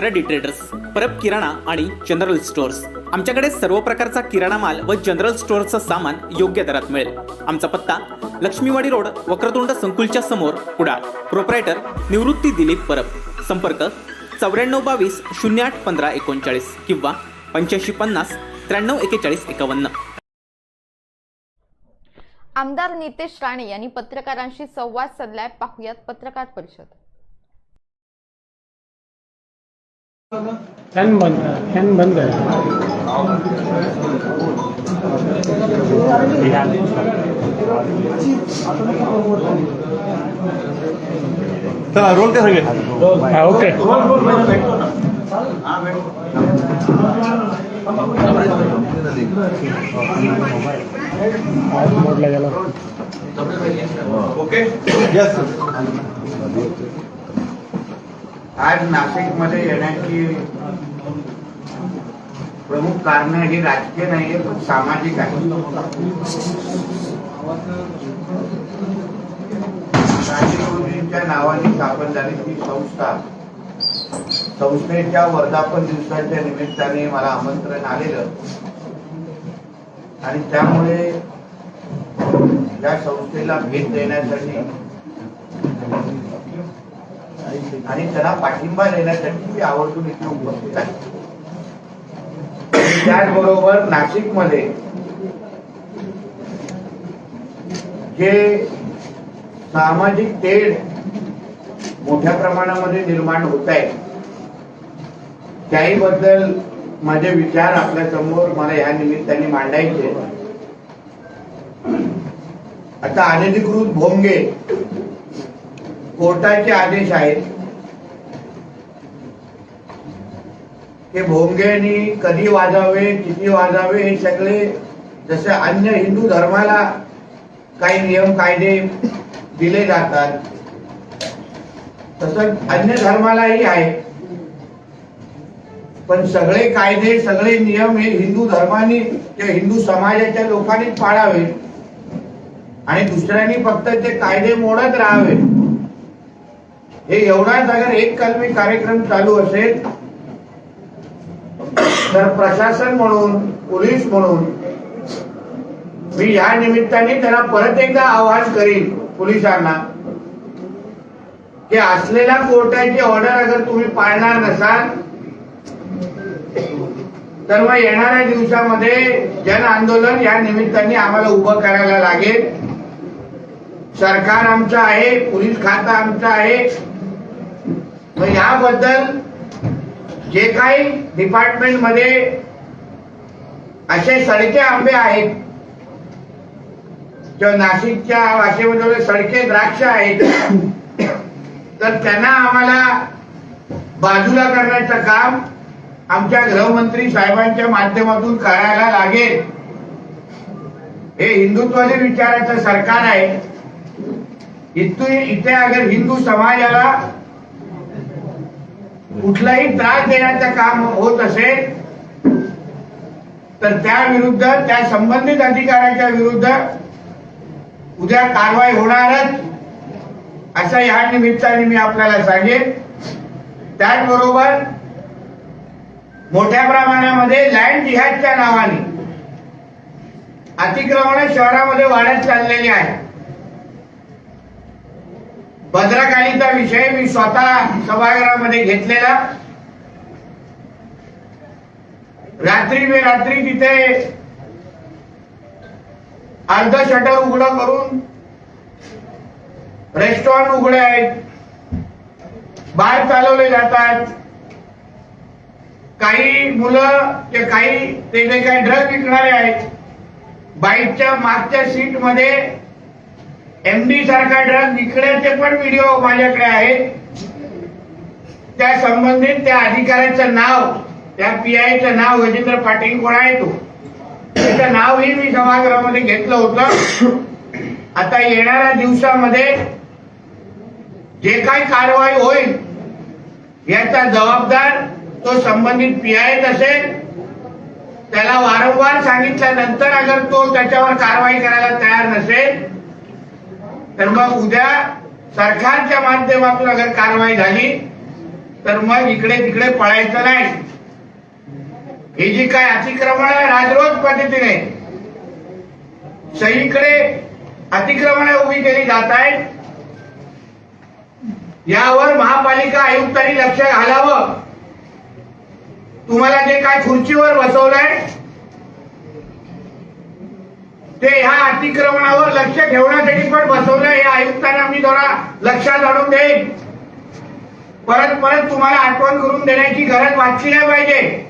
Kharadi traders Parab किराणा आणि general stores आमच्याकडे सर्व प्रकारचा किराणा माल व जनरल स्टोअरचं सामान योग्य दरात मिळेल. आमचा पत्ता लक्ष्मीवाडी रोड वक्रतुंड संकुलच्या समोर कुडाळ प्रोप्रायटर निवृत्ती दिलीप परब. संपर्क चौऱ्याण्णव बावीस शून्य आठ पंधरा एकोणचाळीस किंवा पंच्याऐंशी पन्नास त्र्याण्णव एकेचाळीस एकावन्न. आमदार नितेश राणे यांनी पत्रकारांशी संवाद साधलाय. पाहुयात पत्रकार परिषद. फॅन बंद फॅन बंद आहे चला रोल काय सांगेल हा ओके आज मोडला गेला ओके यस आज नाशिकमध्ये येण्याची प्रमुख कारण ही राजकीय नाही पण सामाजिक आहे. राजीवजींच्या नावाने स्थापन झाली ती संस्था. संस्थेच्या वर्धापन दिवसाच्या निमित्ताने मला आमंत्रण आलेलं. आणि त्यामुळे या संस्थेला भेट देण्यासाठी आणि त्यांना पाठिंबा देण्यासाठी मी आवर्जून इथे उपस्थित आहे. त्याचबरोबर नाशिकमध्ये जे सामाजिक तेढ मोठ्या प्रमाणामध्ये निर्माण होत आहे त्याही बद्दल माझे विचार आपल्यासमोर मला या निमित्ताने मांडायचे आता अनधिकृत भोंगे कोर्टाचे आदेश आहेत. ते भोंगेनी कधी वाजावे किती वाजावे हे सगळे जसे अन्य हिंदू धर्माला काही नियम कायदे दिले जातात तसंच अन्य धर्मालाही आहे पण सगळे कायदे सगळे नियम हे हिंदू धर्माने किंवा हिंदू समाजाच्या लोकांनी पाळावे आणि दुसऱ्यांनी फक्त ते कायदे मोडत राहावे हे एवढाच अगर एक कलमी कार्यक्रम चालू असेल तर प्रशासन म्हणून पोलीस म्हणून मी या निमित्ताने त्यांना परत एकदा आवाहन करीन पोलिसांना की असलेल्या कोर्टाची ऑर्डर अगर तुम्ही पाळणार नसाल तर मग येणाऱ्या दिवसामध्ये जन आंदोलन या निमित्ताने आम्हाला उभं करायला लागेल. सरकार आमचं आहे पोलीस खातं आमचं आहे. मग याबद्दल जे काही डिपार्टमेंटमध्ये असे सडके आंबे आहेत किंवा नाशिकच्या भाषेमध्ये सडके द्राक्ष आहेत तर त्यांना आम्हाला बाजूला करण्याचं काम आमच्या गृहमंत्री साहेबांच्या माध्यमातून करायला लागेल. हे हिंदुत्वाचे विचाराचं सरकार आहे. इथे इथे अगर हिंदू समाजाला कुठलाही त्रास देण्याचं काम होत असेल तर त्या विरुद्ध त्या संबंधित अधिकाऱ्याच्या विरुद्ध उद्या कारवाई होणारच असं या निमित्ताने मी आपल्याला सांगेन. त्याचबरोबर मोठ्या प्रमाणामध्ये लँड जिहादच्या नावाने अतिक्रमण शहरामध्ये वाढत चाललेली आहे. भद्रकालीचा विषय मी स्वतः सभागृहामध्ये घेतलेला. रात्री बेरात्री तिथे अर्ध शटर उघडं करून रेस्टॉरंट उघडे आहेत. बार चालवले जातात. काही मुलं ते काही ते जे काही ड्रग विकणारे आहेत बाईकच्या मागच्या सीटमध्ये एमडी सारखा ड्रग विकण्याचे पण व्हिडिओ माझ्याकडे आहेत. त्या संबंधित त्या अधिकाऱ्याचं नाव त्या पीआयचं नाव गजेंद्र पाटील कोण आहे तो? त्याचं नावही मी सभागृहामध्ये घेतलं होतं. आता येणाऱ्या दिवसामध्ये जे काही कारवाई होईल याचा जबाबदार तो संबंधित पीआयत असेल. त्याला वारंवार सांगितल्यानंतर अगर तो त्याच्यावर कारवाई करायला तयार नसेल तर मग उद्या सरकारच्या माध्यमातून अगर कारवाई झाली तर मग इकडे तिकडे पळायचं नाही. ही जी काय अतिक्रमण आहे राजरोज पद्धतीने सगळीकडे अतिक्रमण उभी केली जात आहेत. यावर महापालिका आयुक्तांनी लक्ष घालावं. तुम्हाला जे काय खुर्चीवर बसवलंय ते ह्या अतिक्रमणावर लक्ष ठेवण्यासाठी पण बसवलंय. हे आयुक्तांना मी थोडा लक्षात आणून देईन. परत परत तुम्हाला आठवण करून देण्याची गरज वाटली नाही पाहिजे.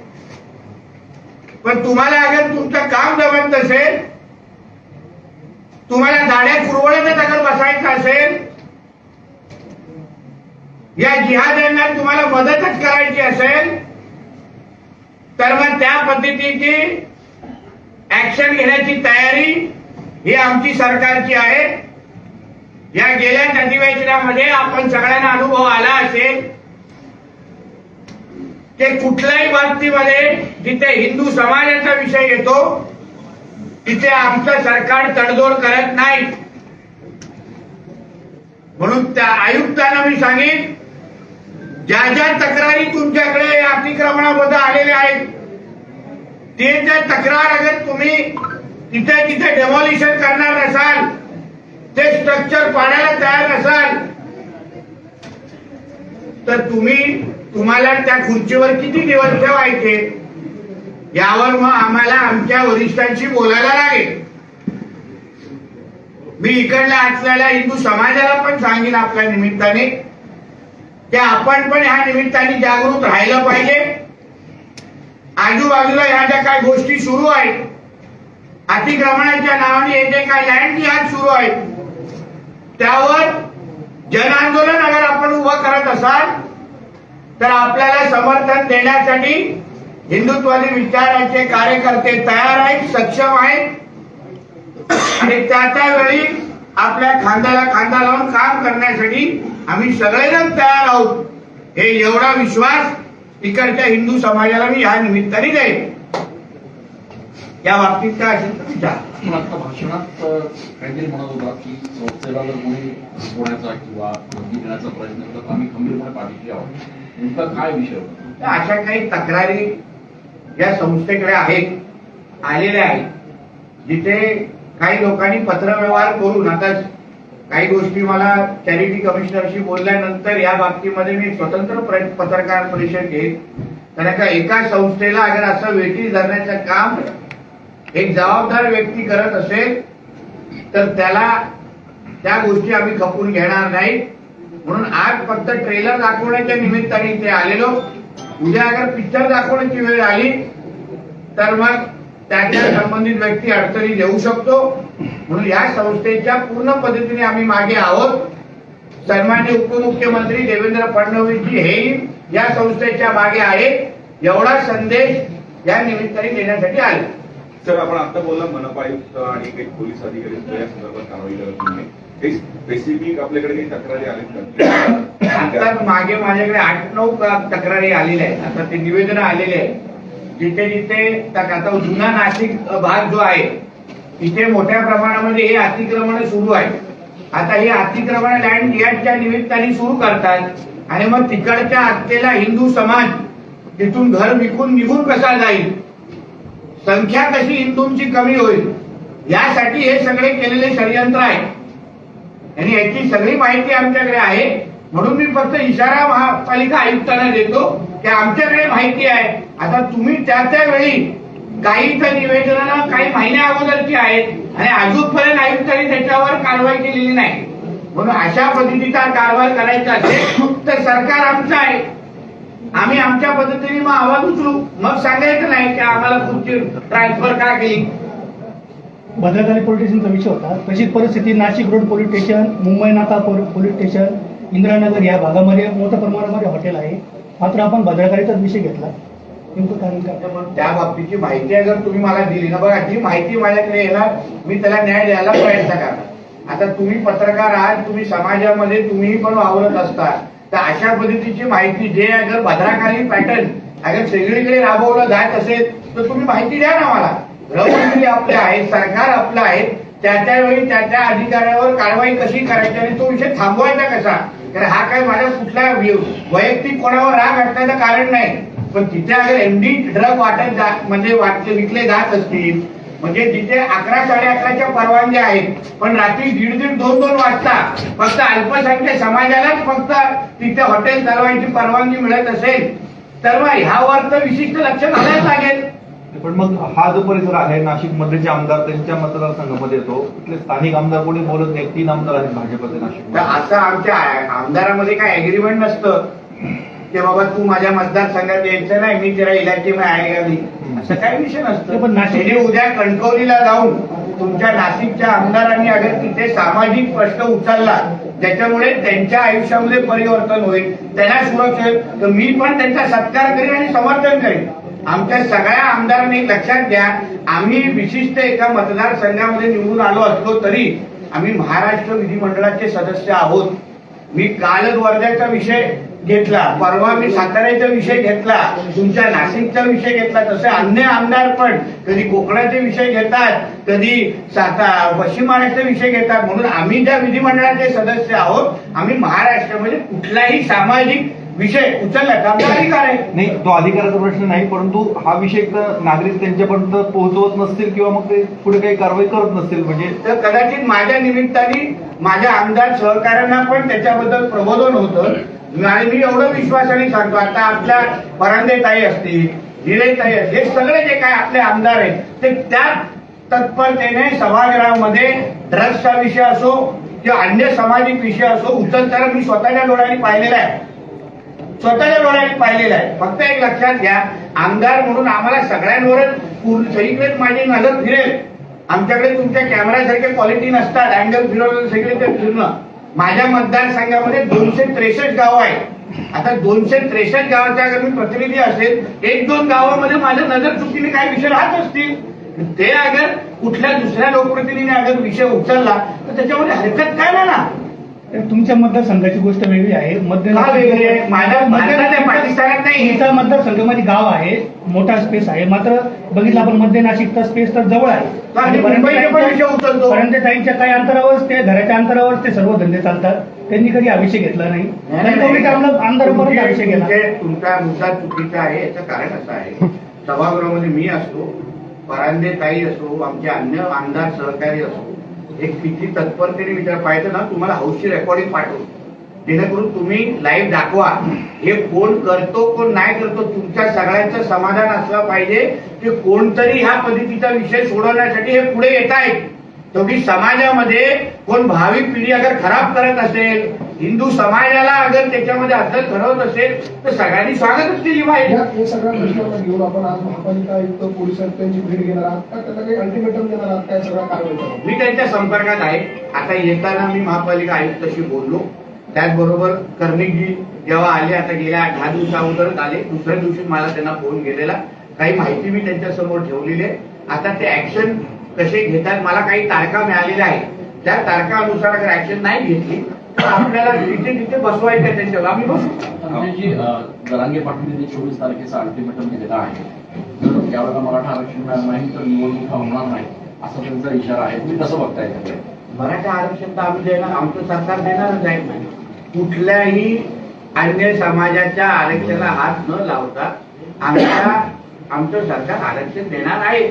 पण तुम्हाला अगर तुमचं काम जमत नसेल तुम्हाला दाड्या कुरवड्याच्या दगड बसायचं असेल या जिहाद्यांना तुम्हाला मदतच करायची असेल तर मग त्या पद्धतीची ऍक्शन घेण्याची तयारी ही आमची सरकारची आहे. या गेल्या अधिवेशनामध्ये आपण सगळ्यांना अनुभव आला असेल ते कुठल्याही बाबतीमध्ये जिथे हिंदू समाजाचा विषय येतो तिथे आमचं सरकार तडजोड करत नाही. म्हणून त्या आयुक्तांना मी सांगेन ज्या ज्या तक्रारी तुमच्याकडे अतिक्रमणाबद्दल आलेल्या आहेत ते जर तक्रार अगर तुम्ही तिथे तिथे डेमॉलिशन करणार नसाल ते स्ट्रक्चर पाडायला तयार नसाल तर तुम्ही तुम्हाला त्या खुर्चीवर किती दिवस ठेवायचे? यावर मग आम्हाला आमच्या वरिष्ठांशी बोलायला लागेल. मी इकडल्या असलेल्या हिंदू समाजाला पण सांगेन आपल्या निमित्ताने की आपण पण ह्या निमित्ताने जागृत राहिलं पाहिजे. आजूबाजूला ह्या ज्या काही गोष्टी सुरू आहेत अतिक्रमणाच्या नावाने येथे काय काही लँड जिहाद सुरू आहेत त्यावर जनआंदोलन अगर आपण उभं करत असाल तर आपल्याला समर्थन देण्यासाठी हिंदुत्वादी विचारांचे कार्यकर्ते तयार आहेत सक्षम आहेत. आणि त्या वेळी आपल्या खांद्याला खांदा लावून काम करण्यासाठी आम्ही सगळेजण तयार आहोत. हे एवढा विश्वास इकडच्या हिंदू समाजाला मी या निमित्ताने देईन या बाबतीत काय असेल तर विचार. पण आता भाषणात अ, काहीतरी म्हणत होता की संस्थेला जर कोणी होण्याचा किंवा धमकी देण्याचा प्रयत्न केला तर आम्ही खंबीरपणे पाठीशी आहोत. नेमका काय विषय होता? अशा काही तक्रारी या संस्थेकडे आहेत आलेल्या आहेत. जिथे काही लोकांनी पत्रव्यवहार करून आता काही गोष्टी मला चॅरिटी कमिशनरशी बोलल्यानंतर या बाबतीमध्ये मी स्वतंत्र प्र- पत्रकार परिषद घेईन. कारण का एका संस्थेला अगर असं वेटी धरण्याचं काम एक जबाबदार व्यक्ती करत असेल तर त्याला त्या गोष्टी आम्ही खपून घेणार नाही. म्हणून आज फक्त ट्रेलर दाखवण्याच्या निमित्ताने इथे आलेलो. उद्या अगर पिक्चर दाखवण्याची वेळ आली तर मग त्याच्या संबंधित व्यक्ती अडचणी देऊ शकतो. म्हणून या संस्थेच्या पूर्ण पद्धतीने आम्ही मागे आहोत. सन्मान्य उपमुख्यमंत्री देवेंद्र फडणवीसजी हेही या संस्थेच्या मागे आहेत. एवढा संदेश या निमित्ताने देण्यासाठी आले. सर आपण आता बोलला मनपा आयुक्त आणि काही पोलीस अधिकारी या संदर्भात कारवाई करत नाही काही स्पेसिफिक आपल्याकडे काही तक्रारी आलेत आता मागे माझ्याकडे आठ नऊ तक्रारी आलेल्या आहेत. आता ते निवेदन आलेले आहेत. जिथे जिथे आता जुना नाशिक भाग जो आहे तिथे मोठ्या प्रमाणामध्ये हे अतिक्रमण सुरू आहे आता हे अतिक्रमण लँड याच्या निमित्ताने सुरू करतात आणि मग तिकडच्या असलेला हिंदू समाज तिथून घर विकून निघून कसा जाईल? संख्या कशी हिंदूंची कमी होईल? यासाठी हे सगळे केलेले षडयंत्र आहे आणि याची सगळी माहिती आमच्याकडे आहे. म्हणून मी फक्त इशारा महापालिका आयुक्तांना देतो की आमच्याकडे माहिती आहे. आता तुम्ही त्या त्या वेळी काही तर निवेदनाला काही महिन्या अगोदरची आहेत आणि अजूनपर्यंत आयुक्तांनी त्याच्यावर कारवाई केलेली नाही. म्हणून अशा पद्धतीचा कारवाई करायचा असेल तर सरकार आमचं आहे. आम्ही आमच्या पद्धतीने मग आवाज उचलू. मग सांगायचं नाही की आम्हाला खुर्ची ट्रान्सफर का केली. भद्रकाली पोलीस स्टेशनचा विषय होता. तशीच परिस्थिती Nashik road police station Mumbai नाका पोलीस स्टेशन इंदिरानगर या भागामध्ये मोठ्या प्रमाणामध्ये हॉटेल आहे. मात्र आपण भद्रकालीचाच विषय घेतला. नेमकं कारण काय? त्या बाबतीची माहिती अगर तुम्ही मला दिली ना बघा जी माहिती माझ्याकडे येणार मी त्याला न्याय द्यायला प्रयत्न करणार. आता तुम्ही पत्रकार आहात तुम्ही समाजामध्ये तुम्ही पण वावरत असता तर अशा पद्धतीची माहिती जे अगर भद्राकाली पॅटर्न अगर सगळीकडे राबवलं जात असेल तर तुम्ही माहिती द्या ना मला. गृहमंत्री आपले आहेत सरकार आपलं आहे त्या त्यावेळी त्या त्या अधिकाऱ्यावर कारवाई कशी करायची आणि तो विषय थांबवायचा कसा? तर हा काय माझ्या कुठला वैयक्तिक कोणावर राग असण्याचं कारण नाही. पण तिथे अगर एमडी ड्रग वाटत जात म्हणजे वाटते विकले जात असतील म्हणजे जिथे अकरा साडे अकराच्या परवानग्या आहेत पण रात्री दीड दीड दोन दोन वाजता फक्त अल्पसंख्य समाजालाच फक्त तिथे हॉटेल चालवायची परवानगी मिळत असेल तर मग ह्यावर तर विशिष्ट लक्ष घालायला लागेल. पण मग हा जो परिसर आहे नाशिकमध्ये जे आमदार त्यांच्या मतदारसंघामध्ये येतो तिथले स्थानिक आमदार कोणी बोलत नाही तीन आमदार आहेत भाजपचे नाशिक असं आमच्या आमदारामध्ये काय अग्रीमेंट नसतं की बाबा तू माझ्या मतदारसंघात यायचं नाही मी तेरा इलाके में आएगा नाही? असं काही विषय नसतं. पण नाशिक- त्याने उद्या कणकवलीला जाऊन तुमच्या नाशिकच्या आमदारांनी अगर तिथे सामाजिक प्रश्न उचलला ज्याच्यामुळे त्यांच्या आयुष्यामध्ये परिवर्तन होईल त्यांना सुरक्षा होईल तर मी पण त्यांचा सत्कार करेन आणि समर्थन करेन. आमच्या सगळ्या आमदारांनी लक्षात घ्या आम्ही विशिष्ट एका मतदारसंघामध्ये निवडून आलो असलो तरी आम्ही महाराष्ट्र विधिमंडळाचे सदस्य आहोत. मी कालच वर्ध्याचा विषय घेतला परवा मी साताऱ्याचा विषय घेतला तुमच्या नाशिकचा विषय घेतला तसे अन्य आमदार पण कधी कोकणाचे विषय घेतात कधी साता पश्चिम महाराष्ट्र विषय घेतात. म्हणून आम्ही ज्या विधिमंडळाचे सदस्य आहोत आम्ही महाराष्ट्रामध्ये कुठलाही सामाजिक विषय उचलण्याचा आमचा अधिकार आहे नाही तो अधिकाराचा प्रश्न नाही परंतु हा विषय तर नागरिक त्यांच्यापर्यंत पोहोचवत नसतील किंवा मग ते पुढे काही कारवाई करत नसतील म्हणजे तर कदाचित माझ्या निमित्ताने माझ्या आमदार सहकाऱ्यांना पण त्याच्याबद्दल प्रबोधन होतं. आणि मी एवढं विश्वासाने सांगतो आता आपल्या परांदे ताई असतील निलय ताई असतील हे सगळे जे काय आपले आमदार आहेत ते त्या तत्परतेने सभागृहामध्ये ड्रग्सचा विषय असो किंवा अन्य सामाजिक विषय असो उचलताना मी स्वतःच्या डोळ्यांनी पाहिलेला आहे. स्वतःच्या डोळ्यांनी पाहिलेलं आहे. फक्त एक लक्षात घ्या आमदार म्हणून आम्हाला सगळ्यांवरच पूर्ण सगळीकडे माझी नजर फिरेल. आमच्याकडे तुमच्या कॅमेऱ्यासारखे क्वालिटी नसतात अँगल फिरवलं सगळीकडे फिरणं. माझ्या मतदारसंघामध्ये दोनशे त्रेसष्ट गावं आहेत. आता दोनशे त्रेसष्ट गावाचा अगर मी प्रतिनिधी असेल एक दोन गावामध्ये माझ्या नजर चुकीने काही विषय राहत असतील. ते अगर कुठल्या दुसऱ्या लोकप्रतिनिधीने अगर विषय उचलला तर त्याच्यामध्ये हरकत काय ना तुमच्या मतदारसंघाची गोष्ट वेगळी आहे. तुमच्या मतदारसंघामध्ये गाव आहे. मोठा स्पेस आहे. मात्र बघितलं आपण मध्य नाशिकचा स्पेस तर जवळ आहे. परंतु ताईंच्या काही अंतरावर ते घराच्या अंतरावर ते सर्व धंदे चालतात. त्यांनी कधी विषय घेतला नाही. आमदार विषय गेला तुमचे- तुमचा मुद्दा चुकीचा आहे. याचं कारण असं आहे. सभागृहामध्ये मी असतो. परांदे ताई असो आमचे अन्य आमदार सहकारी असो. एक किती तत्परतेने विचार पाहिजे ना तुम्हाला हौशी रेकॉर्डिंग पाठवू जेणेकरून तुम्ही लाईव्ह दाखवा. हे कोण करतो कोण नाही करतो तुमच्या सगळ्यांचं समाधान असलं पाहिजे की कोणतरी ह्या पद्धतीचा विषय सोडवण्यासाठी हे पुढे येत आहेत शेवटी समाजामध्ये कोण भाविक पिढी अगर खराब करत असेल हिंदू समाजाला अगर त्याच्यामध्ये असेल ठरवत असेल तर सगळ्यांनी स्वागतच केली पाहिजे. या सगळ्या प्रश्नांना घेऊन आपण आज महापालिका आयुक्त पोलीस आयुक्तांची भेट घेणार आहात. का त्याचा काही अल्टिमेटम देणार आहात? काय सगळ्या कारवाई मी त्यांच्या संपर्कात आहे. आता येताना मी महापालिका आयुक्ताशी बोललो. त्याचबरोबर कर्णिकजी जेव्हा आले आता गेल्या दहा दिवसा अगोदरच आले. दुसऱ्या दिवशी मला त्यांना फोन केलेला. काही माहिती मी त्यांच्यासमोर ठेवलेली आहे. आता ते ऍक्शन कसे घेतात मला काही तारखा मिळालेल्या आहेत. त्या तारखानुसार अगर ऍक्शन नाही घेतली तर आपल्याला तिथे तिथे बसवायचं आहे त्यांच्यावर. आम्ही बसू. जरांगे पाटील चोवीस तारखेचा अल्टिमेटम दिलेला आहे. जर त्यावेळेला मराठा आरक्षण मिळालं नाही तर निवडणुका होणार नाही असा त्यांचा इशारा आहे. तुम्ही कसं बघताय मराठा आरक्षण तर आम्ही देणार आमचं सरकार देणारच आहे कुठल्याही अन्य समाजाच्या आरक्षणाला हात न लावता आमच्या आमचं सरकार आरक्षण देणार आहे.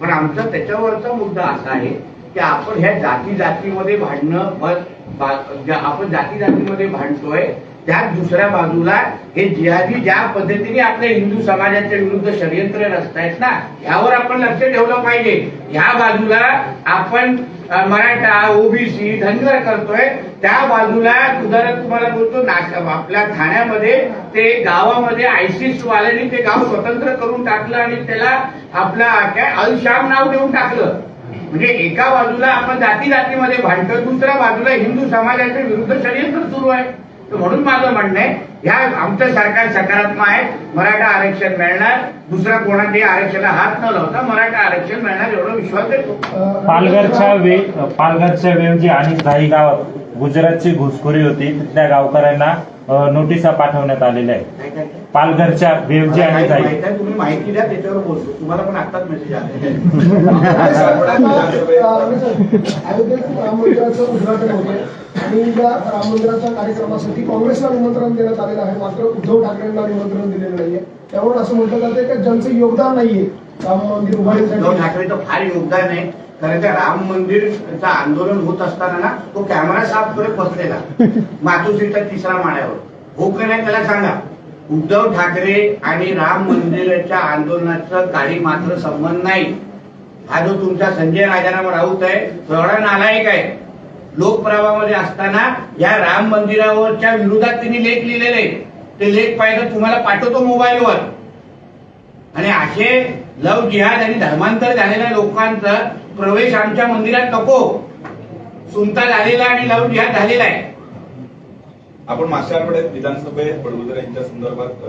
पण आमचा त्याच्यावरचा मुद्दा असा आहे की आपण ह्या जाती जातीमध्ये भांडणं बस आपण जाती जातीमध्ये भांडतोय त्या दुसऱ्या बाजूला हे जिहादी ज्या पद्धतीने आपल्या हिंदू समाजाच्या विरुद्ध षडयंत्र रचतायत ना यावर आपण लक्ष ठेवलं पाहिजे. ह्या बाजूला आपण मराठा ओबीसी धनगर करतोय त्या बाजूला उदाहरण तुम्हाला बोलतो आपल्या ठाण्यामध्ये ते गावामध्ये आयसिस वाल्यांनी ते गाव स्वतंत्र करून टाकलं आणि त्याला आपला काय अलशाम नाव देऊन टाकलं. म्हणजे एका बाजूला आपण जाती जातीमध्ये भांडतो दुसऱ्या बाजूला हिंदू समाजाच्या विरुद्ध षडयंत्र सुरू आहे. तर म्हणून माझं म्हणणं आहे ह्या आमचं सरकार सकारात्मक आहे मराठा आरक्षण मिळणार. दुसऱ्या कोणाच्याही आरक्षणाला हात न लावता मराठा आरक्षण मिळणार एवढा विश्वास देतो. पालघरच्या वे पालघरच्या वेवजी आणि काही गावात गुजरातची घुसखोरी होती. तिथल्या गावकऱ्यांना नोटिसा पाठवण्यात आलेल्या आहेत? पालघरच्या मला आणि काही जाई. माहीत आहे, तुम्ही माहिती द्या त्याच्यावर बोलतो. तुम्हाला पण आत्ताच मेसेज राम मंदिराचं उद्घाटन होते आणि या राम मंदिराच्या कार्यक्रमासाठी काँग्रेसला निमंत्रण देण्यात आलेलं आहे मात्र उद्धव ठाकरेंना निमंत्रण दिलेलं नाहीये त्यामुळे असं म्हटलं जाते की ज्यांचं योगदान नाहीये. राम मंदिर उद्धव उभारण्यासाठी ठाकरेचं फार योगदान आहे कारण त्या राम मंदिरचं आंदोलन होत असताना ना तो कॅमेरा साफ करत बसलेला. मातोश्रीच्या तिसरा माळ्यावर. हो का नाही त्याला सांगा. उद्धव ठाकरे आणि राम मंदिराच्या आंदोलनाचं काही मात्र संबंध नाही. हा जो तुमचा संजय राजाराम राऊत आहे तो एवढा नालायक आहे. लोकप्रवाहामध्ये असताना या राम मंदिरावरच्या विरोधात त्यांनी लेख लिहिलेले. ते लेख पाहिजे तुम्हाला पाठवतो मोबाईलवर. आणि असे लव जिहाद आणि धर्मांतर झालेल्या लोकांचा प्रवेश आमच्या मंदिरात नको. सुनता झालेला आणि लव जिहाद झालेला आहे. आपण मागच्या आठवड्यात विधानसभेत बडगुजर यांच्या संदर्भात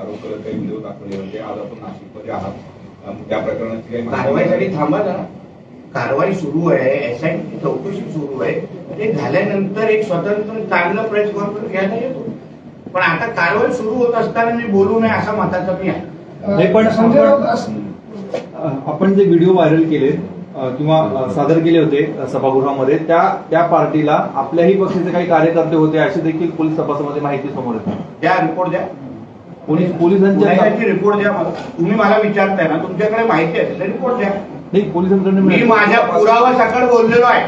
आरोप करत काही व्हिडिओ दाखवले होते. आज आपण नाशिकमध्ये आहात. त्या प्रकरणाची काही कारवाईसाठी थांबा जरा. कारवाई सुरू आहे. एसआयटीची चौकशी सुरू आहे. ते झाल्यानंतर एक स्वतंत्र चांगलं प्रेस कॉन्फरन्स घ्यायला येतो. पण आता कारवाई सुरू होत असताना मी बोलू नये असा मताचा मी आहे. नाही, पण आपण- जे व्हिडिओ व्हायरल केले किंवा सादर केले होते सभागृहामध्ये त्या त्या पार्टीला आपल्याही पक्षाचे काही कार्यकर्ते होते अशी देखील पोलीस तपासामध्ये माहिती समोर येते. द्या रिपोर्ट द्या. पोलीस पोलिसांच्या रिपोर्ट द्या मला. तुम्ही मला विचारताय ना तुमच्याकडे माहिती असेल तर रिपोर्ट द्या. नाही पोलिसांकडून मी माझ्या पुरावा सकट बोललेलो आहे.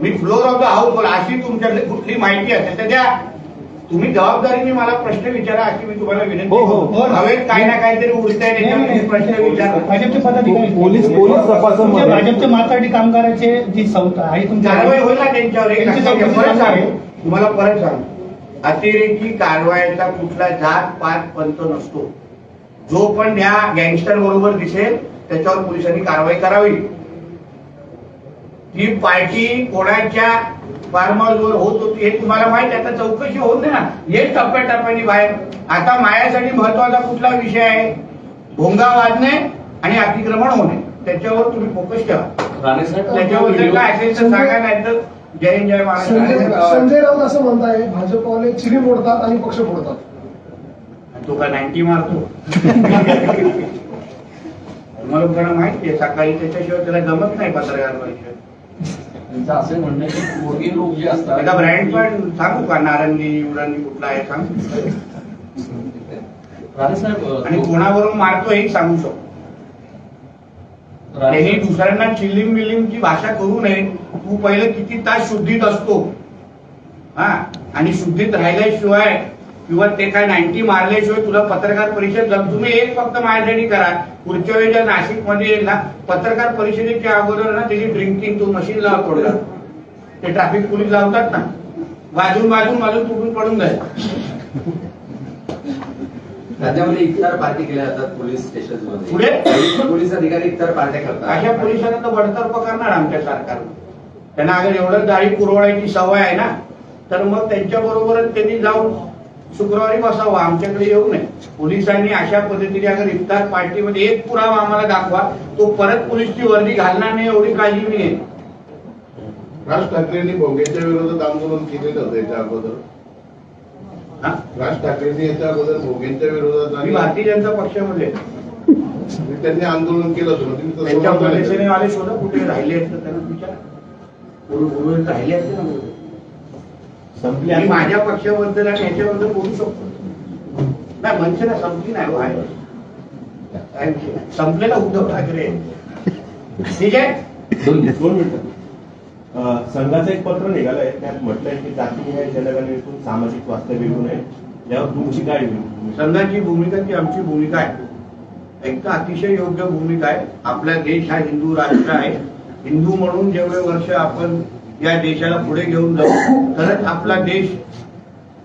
मी फ्लोर ऑफ द हाऊस अशी तुमच्याकडे कुठली माहिती असेल तर द्या. तुम्ही जबाबदारीने मला प्रश्न विचारा अशी मी तुम्हाला विनंती हो, हो. करतो. हवेत काही ना काहीतरी उडतंय प्रश्न विचारा. भाजपचे पदाधिकारी. पोलीस- पोलीस तपासामध्ये- तुमचे भाजपचे माथाडी कामगाराचे जी संस्था आहे तुमच्या कारवाई होईल ना त्यांच्यावर एक त्यांची लक्षात घ्या. चौकशी परत तुम्हाला परत सांगतो अतिरेकी कारवाईचा कुठला जात पात पंत नसतो. जो पण या गँगस्टर बरोबर दिसेल त्याच्यावर पोलिसांनी कारवाई करावी. ही पार्टी कोणाच्या फार्म हाऊसवर होत होती हे तुम्हाला माहीत आहे. आता चौकशी होत नाही ना. येईल टप्प्याटप्प्याने बाहेर. आता मायासाठी महत्त्वाचा कुठला विषय आहे? भोंगा वाजणे आणि अतिक्रमण होणे. त्याच्यावर तुम्ही फोकस ठेवा. त्याच्याबद्दल काय असेल तर सांगा नाही तर जय हिंद, जय संजय महाराष्ट्र संजय राऊत असं म्हणताय भाजपवाले चिरी मोडतात आणि पक्ष फोडतात. तो का नाईन्टी मारतो? तुम्हाला माहिती आहे सकाळी त्याच्याशिवाय त्याला जमत नाही पत्रकार परिषद. त्यांचं असे म्हणणं की पोरगी लोक जे असतात त्याचा ब्रँड पण सांगू का? नारंगी कुठला आहे सांगू. आणि कोणावरून मारतो हे सांगू शकतो. त्यांनी दुसऱ्यांना चिलिम बिलिमची भाषा करू नये. तू पहिले किती तास शुद्धीत असतो. हा? आणि शुद्धीत राहिल्याशिवाय किंवा ते काय नाईन्टी मारल्याशिवाय तुला पत्रकार परिषद तुम्ही एक फक्त माझ्यासाठी करा पुढच्या वेळी नाशिकमध्ये येईल ना पत्रकार परिषदेच्या अगोदर ना त्याची ड्रिंकिंग तू मशीन लावा तोडला ते ट्रॅफिक पोलीस लावतात ना. वाजून वाजून वाजून तुटून पडून जाईल. राज्यामध्ये इफ्तार पार्टी केल्या जातात पोलीस स्टेशनमध्ये. पुढे? पोलीस अधिकारी इफ्तार पार्ट्या करतात. अशा पोलिसांना तर बडतर्फ करणार आमच्या सरकारनं. त्यांना अगर एवढं दाढी पुरवण्याची सवय आहे ना तर मग त्यांच्या बरोबरच त्यांनी जाऊन शुक्रवारी बसावं आमच्याकडे येऊ नये. पोलिसांनी अशा पद्धतीने अगर इफ्तार पार्टीमध्ये एक पुरावा आम्हाला दाखवा तो परत पोलीसची वर्दी घालणार नाही एवढी काळजी मी आहे राज ठाकरेंनी भोंगेच्या विरोधात आंदोलन केलेलं होतं याच्या अगोदर. हा? राज ठाकरेंनी याच्या अगोदर भोंगेंच्या विरोधात आणि भारतीय जनता पक्षामध्ये. त्यांनी आंदोलन केलं होतं. त्यांच्या शोधा कुठे राहिले आहेत तर त्यांना विचारा. पूर्व- पूर्व राहिले आहेत ना कुठे? मी माझ्या पक्षाबद्दल आणि याच्याबद्दल बोलू शकतो नाही मनसेना संपली नाही हो, आहे. काय विषय नाही. संपलेला उद्धव ठाकरे ठीक आहे दोन मिनिटं संघाचं एक पत्र निघालंय त्यात म्हटलंय की जातीय जनगणनेतून सामाजिक वास्तव्य येऊ नये यावर तुमची काय? संघाची भूमिका ती आमची भूमिका आहे एक तर अतिशय योग्य भूमिका आहे आपला देश हा हिंदू राष्ट्र आहे हिंदू म्हणून जेवढे वर्ष आपण या देशाला पुढे घेऊन जाऊ. तरच आपला देश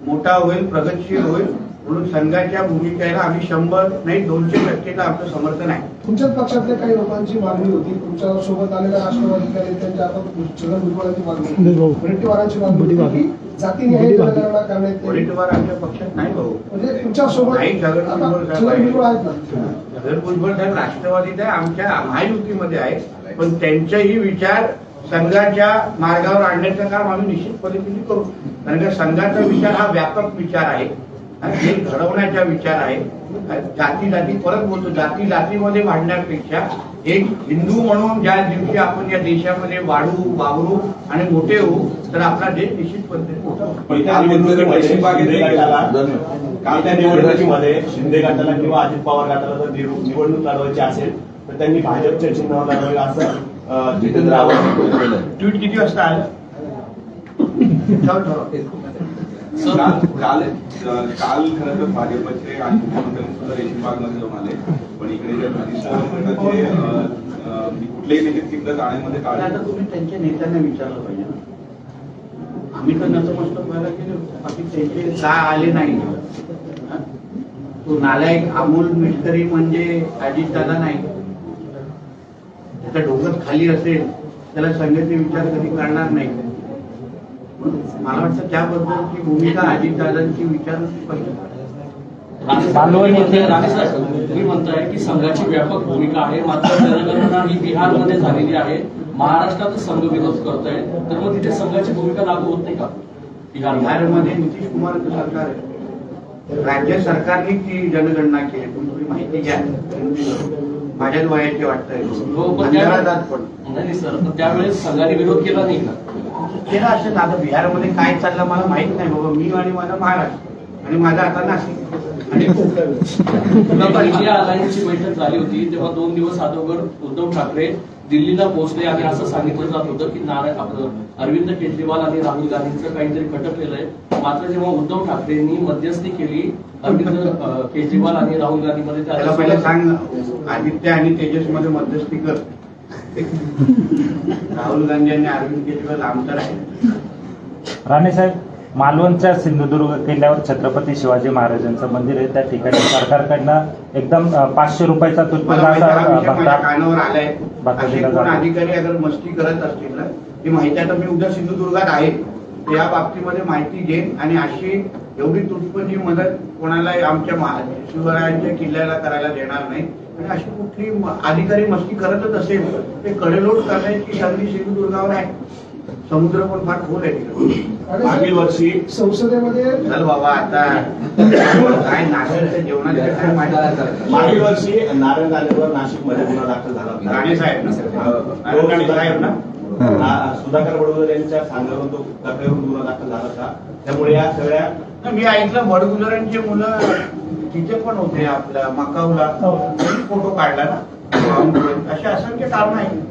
मोठा होईल प्रगतशील होईल म्हणून संघाच्या भूमिकेला आम्ही शंभर नाही दोनशे टक्केचं आमचं समर्थन आहे. तुमच्याच पक्षातल्या काही लोकांची मागणी होती. तुमच्यासोबत आलेल्या राष्ट्रवादीच्या नेत्यांच्या आता छगन भुजबळांची मागणी होती. वडेट्टीवारांची मागणी करण्यात. वडेट्टीवार आमच्या पक्षात नाही भाऊ. म्हणजे तुमच्यासोबत नाही, छगन आता भुजबळ साहेब छगन आहे. भुजबळ आहेत ना? छगन भुजबळ साहेब राष्ट्रवादीत आहे आमच्या महायुतीमध्ये आहे. पण त्यांचेही विचार संघाच्या मार्गावर आणण्याचं काम आम्ही निश्चित पद्धतीने करू. कारण का संघाचा विचार हा व्यापक विचार आहे. आणि हे घडवण्याचा विचार आहे. जाती जाती परत बोलतो. जाती जातीमध्ये भांडण्यापेक्षा एक हिंदू म्हणून ज्या दिवशी आपण या देशामध्ये वाढू वावरू आणि मोठे होऊ तर आपला देश निश्चित पद्धतीने निवडणुकीमध्ये शिंदे गटाला काल त्या निवडणुकीमध्ये शिंदे गटाला किंवा अजित पवार गटाला जर निवड- निवडणूक लढवायची असेल तर त्यांनी भाजपच्या चिन्हावर लढवायला असं जितेंद्र आव्हाड केलं ट्विट किती वाजता आलं ठेव. काल काल काल खरं तर भाजपचे आणि मुख्यमंत्री सुद्धा रेशीमबागमध्ये जाऊन आले. पण इकडे जे गटाचे, कुठलेही नेते तिकडे जाण्यामध्ये काळ आता तुम्ही त्यांच्या नेत्यांना विचारलं पाहिजे ना. आम्ही तर नतमस्तक व्हायला गेलो. बाकी त्यांचे का आले नाही? तो नालायक अमोल मिटकरी म्हणजे अजितदादा नाही त्याचा डोकं खाली असेल त्याला संघाचे विचार कधी करणार नाही. मला वाटतं त्याबद्दलची भूमिका अजितदादांची विचार स्पष्ट करा. मालवण येथे तुम्ही म्हणताय की संघाची व्यापक भूमिका आहे. मात्र जनगणना ही बिहारमध्ये झालेली आहे. महाराष्ट्रात संघ विरोध करतोय. तर मग तिथे संघाची भूमिका लागू होत नाही का? बिहार बिहारमध्ये नितीश कुमारचं सरकार आहे. राज्य सरकारने ती जनगणना केली. तुम्ही माहिती घ्या. माझ्याच वयाचे वाटतंय. हो, नाही सर त्यावेळेस संघाने विरोध केला नाही का? केलं असेल आता बिहारमध्ये काय चाललं मला माहीत नाही बाबा. मी आणि माझा महाराष्ट्र आणि माझा आता नाशिक. इंडिया अलायन्सची बैठक झाली होती. तेव्हा दोन दिवस अगोदर उद्धव ठाकरे दिल्लीला पोहोचले आणि असं सांगितलं जात होतं की नारायण आपलं अरविंद केजरीवाल आणि राहुल गांधींचं काहीतरी खटकलेलं आहे. मात्र जेव्हा उद्धव ठाकरेंनी मध्यस्थी केली अरविंद केजरीवाल आणि राहुल गांधीमध्ये त्याला पहिलं सांग आदित्य आणि तेजसमध्ये मध्यस्थी कर. राहुल गांधी आणि अरविंद केजरीवाल अंतर आहे राणे साहेब. मालवणच्या सिंधुदुर्ग किल्ल्यावर छत्रपती शिवाजी महाराजांचं मंदिर आहे. त्या ठिकाणी सरकारकडनं एकदम पाचशे रुपयाचा. अधिकारी अगर मस्ती करत असतील ना ही माहिती आता मी उद्या सिंधुदुर्गात आहे. या बाबतीमध्ये माहिती घेईन आणि अशी एवढी तुटपुंजी मदत कोणाला आमच्या शिवरायांच्या किल्ल्याला करायला देणार नाही. आणि अशी कुठली अधिकारी मस्ती करतच असेल ते कडेलोट करण्याची संधी सिंधुदुर्गावर आहे. समुद्र पण फार खोल आहे मागील वर्षी संसदेमध्ये चल बाबा आता काय नाशिकच्या माहिती? मागील वर्षी नारायण राणेवर नाशिकमध्ये गुन्हा दाखल झाला होता. राणे साहेब ना? साहेब सुधाकर बडोदर यांच्या सांगावर तो तक्रारीवरून गुन्हा दाखल झाला होता. त्यामुळे या सगळ्या मी ऐकलं बडगुजरांचे मुलं तिथे पण होते आपल्या मकाऊला. त्यांनी फोटो काढला ना? असे असंख्य कारण आहे